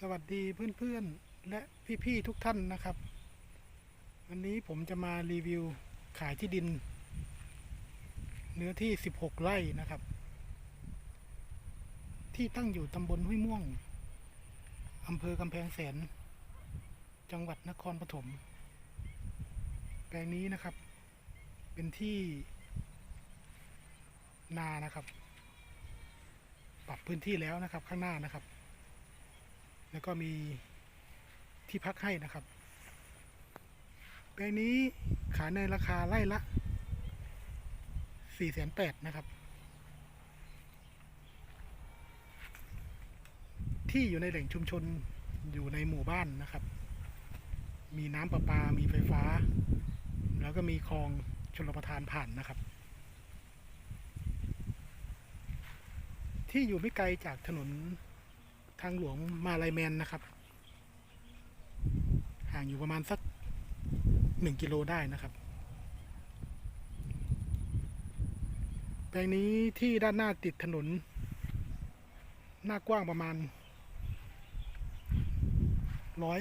สวัสดีเพื่อนๆ และพี่ๆทุกท่านนะครับ วันนี้ผมจะมารีวิวขายที่ดิน เนื้อที่ 16 ไร่นะครับ ที่ตั้งอยู่ตำบลห้วยม่วงอำเภอกำแพงแสน จังหวัดนครปฐมแปลงนี้นะครับ เป็นที่นานะครับ ปรับพื้นที่แล้วนะครับข้างหน้านะครับ แล้วก็มีที่พักให้นะครับ แปลงนี้ขายในราคาไร่ละ4 8 0 0 0นะครับ ที่อยู่ในแหล่งชุมชนอยู่ในหมู่บ้านนะครับ มีน้ำประปา มีไฟฟ้า แล้วก็มีคลองชลประทานผ่านนะครับ ที่อยู่ไม่ไกลจากถนน ทางหลวงมาลายแมนนะครับ ห่างอยู่ประมาณสักหนึ่งกิโลได้นะครับ แปลงนี้ที่ด้านหน้าติดถนน หน้ากว้างประมาณร้อย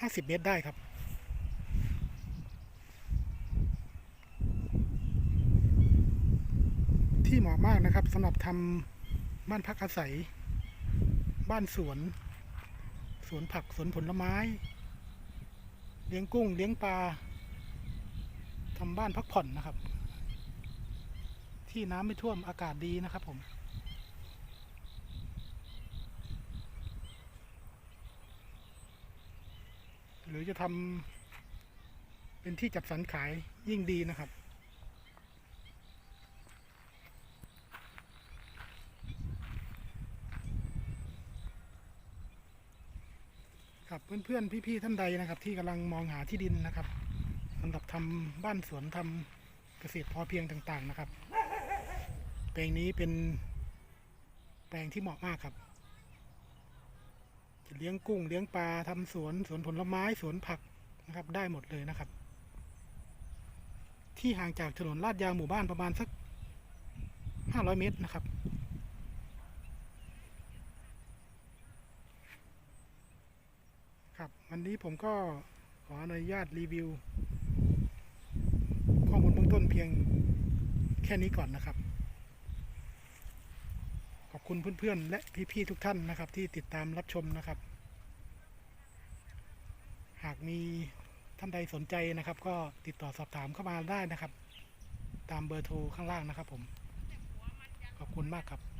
ห้าสิบเมตรได้ครับที่เหมาะมากนะครับสำหรับทำบ้านพักอาศัย บ้านสวน สวนผักสวนผลไม้ เลี้ยงกุ้งเลี้ยงปลาทำบ้านพักผ่อนนะครับ ที่น้ำไม่ท่วมอากาศดีนะครับผมหรือจะทำเป็นที่จัดสรรขายยิ่งดีนะครับ ครับเพื่อนๆพี่ๆท่านใดนะครับ ที่กำลังมองหาที่ดินนะครับสำหรับทำบ้านสวนทำเกษตรพอเพียงต่างๆนะครับ แปลงนี้เป็นแปลงที่เหมาะมากครับจะเลี้ยงกุ้งเลี้ยงปลาทำสวนสวนผลไม้สวนผักนะครับ ได้หมดเลยนะครับ ที่ห่างจากถนนลาดยางหมู่บ้านประมาณสัก 500 เมตรนะครับ ครับ วันนี้ผมก็ขออนุญาตรีวิว ข้อมูลเบื้องต้นเพียงแค่นี้ก่อนนะครับ ขอบคุณเพื่อนๆ และพี่ๆทุกท่านนะครับ ที่ติดตามรับชมนะครับ หากมีท่านใดสนใจนะครับ ก็ติดต่อสอบถามเข้ามาได้นะครับ ตามเบอร์โทรข้างล่างนะครับผม ขอบคุณมากครับ